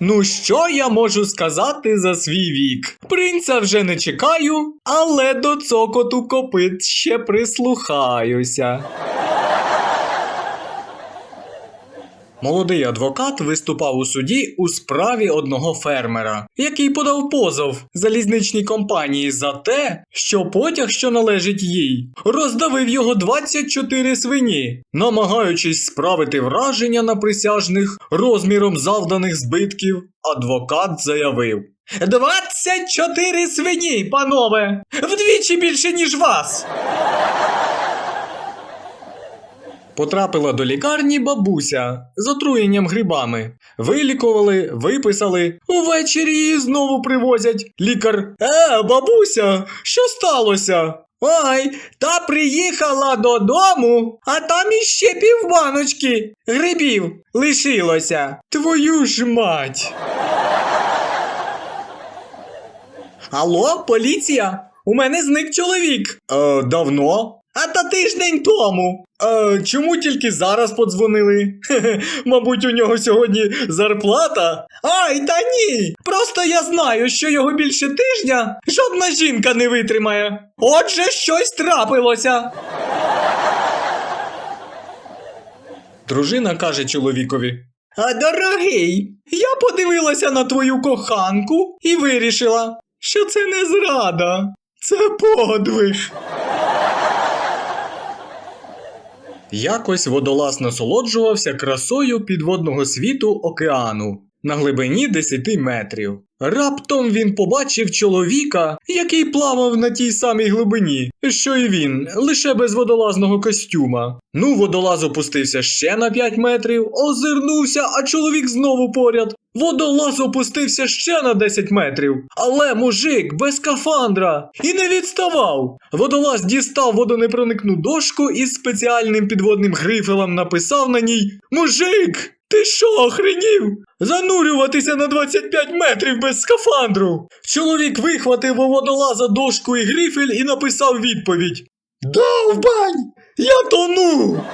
Ну що я можу сказати за свій вік? Принца вже не чекаю, але до цокоту копит ще прислухаюся. Молодий адвокат виступав у суді у справі одного фермера, який подав позов залізничній компанії за те, що потяг, що належить їй, роздавив його 24 свині, намагаючись справити враження на присяжних розміром завданих збитків, адвокат заявив. 24 свині, панове! Вдвічі більше, ніж вас! Потрапила до лікарні бабуся з отруєнням грибами. Вилікували, виписали. Увечері її знову привозять. Лікар. Е, бабуся, що сталося? Ой, та приїхала додому, а там іще півбаночки грибів лишилося. Твою ж мать. Алло, поліція? У мене зник чоловік. Е, давно? А та тиждень тому. Е, чому тільки зараз подзвонили? Хе-хе, мабуть, у нього сьогодні зарплата. Ай, та ні! Просто я знаю, що його більше тижня жодна жінка не витримає. Отже, щось трапилося. Дружина каже чоловікові. А дорогий, я подивилася на твою коханку і вирішила, що це не зрада, це подвиг. Якось водолаз насолоджувався красою підводного світу океану на глибині 10 метрів. Раптом він побачив чоловіка, який плавав на тій самій глибині, що і він, лише без водолазного костюма. Ну, водолаз опустився ще на 5 метрів, озирнувся, а чоловік знову поряд. Водолаз опустився ще на 10 метрів, але мужик без скафандра і не відставав. Водолаз дістав водонепроникну дошку і спеціальним підводним грифелем написав на ній Мужик! Ти що, охренів? Занурюватися на 25 метрів без скафандру. Чоловік вихватив у водолаза дошку і грифель і написав відповідь: Довбань! Я тону!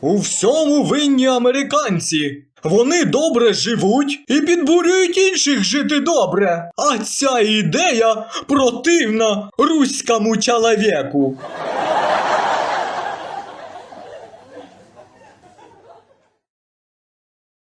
У всьому винні американці. Вони добре живуть і підбурюють інших жити добре. А ця ідея противна руському чоловіку.